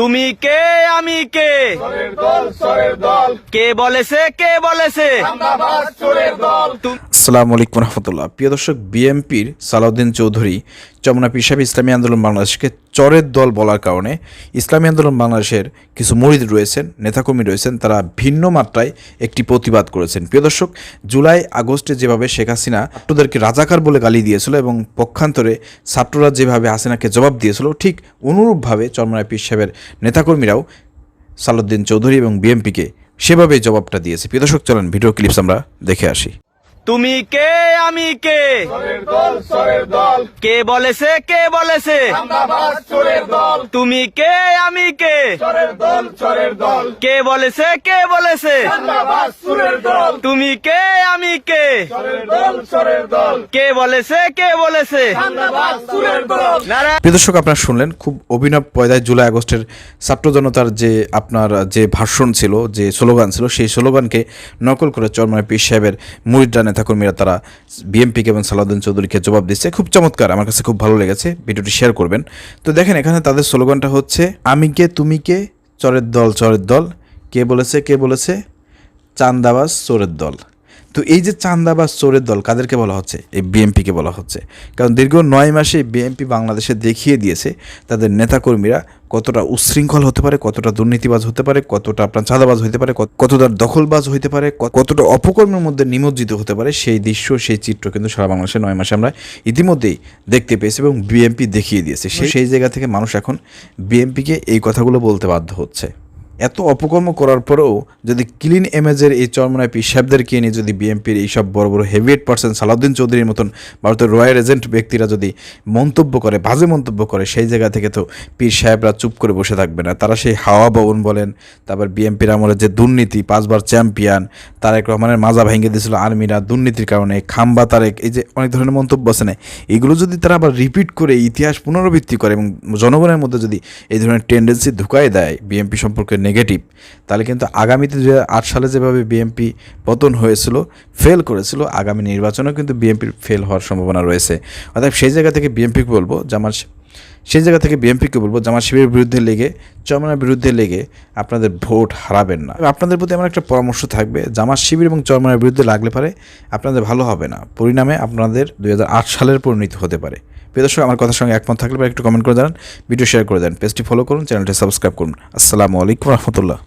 তুমি কে আমি কে? দল কে বলেছে কে বলেছে? দল। আসসালামু আলাইকুম রহমতুল্লাহ। প্রিয় দর্শক বিএমপির সালাউদ্দিন চৌধুরী চমনা পিসাব ইসলামী আন্দোলন বাংলাদেশকে চরের দল বলার কারণে ইসলামী আন্দোলন বাংলাদেশের কিছু মরিদ রয়েছেন, নেতাকর্মী রয়েছেন, তারা ভিন্ন মাত্রায় একটি প্রতিবাদ করেছেন। প্রিয় দর্শক, জুলাই আগস্টে যেভাবে শেখ হাসিনা ছাত্রদেরকে রাজাকার বলে গালি দিয়েছিল এবং পক্ষান্তরে ছাত্ররা যেভাবে হাসিনাকে জবাব দিয়েছিল, ঠিক অনুরূপভাবে চরমনায় পীর সাহেবের নেতাকর্মীরাও সালাউদ্দিন চৌধুরী এবং বিএমপিকে সেভাবেই জবাবটা দিয়েছে। প্রিয় দর্শক, চলেন ভিডিও ক্লিপস আমরা দেখে আসি। তুমি কে আমি কে? দল দল। কে বলেছে কে বলেছে? দল। তুমি কে আমি কে? দল দল। কে বলেছে কে বলেছে? দল। তুমি কে আমি কে? দল কে বলেছে কে বলেছে? দর্শক আপনারা শুনলেন খুব অভিনব পয়দায় জুলাই আগস্টের ছাত্র জনতার যে আপনার যে ভাষণ ছিল যে স্লোগান ছিল সেই স্লোগানকে নকল করে চরমায় পীর সাহেবের মুরিদরা নেতাকর্মীরা তারা বিএমপিকে এবং সালাউদ্দিন চৌধুরীকে জবাব দিচ্ছে। খুব চমৎকার, আমার কাছে খুব ভালো লেগেছে, ভিডিওটি শেয়ার করবেন। তো দেখেন, এখানে তাদের স্লোগানটা হচ্ছে, আমি কে, তুমি কে, চরের দল চরের দল, কে বলেছে কে বলেছে, চান্দাবাজ, চোরের দল। তো এই যে চান্দাবাজ, চোরের দল, কাদেরকে বলা হচ্ছে? এই বিএমপিকে বলা হচ্ছে। কারণ দীর্ঘ নয় মাসে বিএমপি বাংলাদেশে দেখিয়ে দিয়েছে তাদের নেতাকর্মীরা কতটা উচ্ছৃঙ্খল হতে পারে কতটা দুর্নীতিবাজ হতে পারে কতটা আপনার চাঁদাবাজ হতে পারে কত- কতটা দখলবাজ হতে পারে কতটা অপকর্মের মধ্যে নিমজ্জিত হতে পারে সেই দৃশ্য সেই চিত্র কিন্তু সারা বাংলাদেশে নয় মাসে আমরা ইতিমধ্যেই দেখতে পেয়েছি এবং বিএমপি দেখিয়ে দিয়েছে। সেই জায়গা থেকে মানুষ এখন বিএমপিকে এই কথাগুলো বলতে বাধ্য হচ্ছে। এত অপকর্ম করার পরেও যদি ক্লিন ইমেজের এই চরমনায় পিসাবদেরকে নিয়ে যদি বিএনপির এইসব বড় বড় হেভিয়েট পার্সন সালাউদ্দিন চৌধুরীর মতন ভারতের রয়্যাল এজেন্ট ব্যক্তিরা যদি মন্তব্য করে, বাজে মন্তব্য করে, সেই জায়গা থেকে তো পীর সাহেবরা চুপ করে বসে থাকবে না। তারা সেই হাওয়া ভবন বলেন, তারপর বিএনপির আমলে যে দুর্নীতি, পাঁচবার চ্যাম্পিয়ন তারেক রহমানের মাজা ভেঙে দিয়েছিল আর্মিরা দুর্নীতির কারণে, খাম্বা তারেক, এই যে অনেক ধরনের মন্তব্য আছে না, এগুলো যদি তারা আবার রিপিট করে, ইতিহাস পুনরাবৃত্তি করে এবং জনগণের মধ্যে যদি এই ধরনের টেন্ডেন্সি ঢুকাই দেয় বিএনপি সম্পর্কে নেগেটিভ তাহলে কিন্তু আগামীতে দু সালে যেভাবে বিএনপি পতন হয়েছিল ফেল করেছিল, আগামী নির্বাচনেও কিন্তু বিএনপির ফেল হওয়ার সম্ভাবনা রয়েছে। অর্থাৎ সেই জায়গা থেকে বিএনপিকে বলব জামাত সেই জায়গা থেকে বিএমপিকে বলব জামাত শিবিরের বিরুদ্ধে লেগে, চরমনার বিরুদ্ধে লেগে আপনাদের ভোট হারাবেন না। আপনাদের প্রতি আমার একটা পরামর্শ থাকবে জামা শিবির এবং চরমনার বিরুদ্ধে লাগলে পারে আপনাদের ভালো হবে না। পরিণামে আপনাদের দু হাজার আট সালের পরিণতি হতে পারে। প্রিয় দর্শক, আমার কথার সঙ্গে একমত থাকলে একটু কমেন্ট করে দেন ভিডিও শেয়ার করে দেন। পেজটি ফলো করুন চ্যানেলটি সাবস্ক্রাইব করুন। আসসালামু আলাইকুম রহমতুল্লাহ।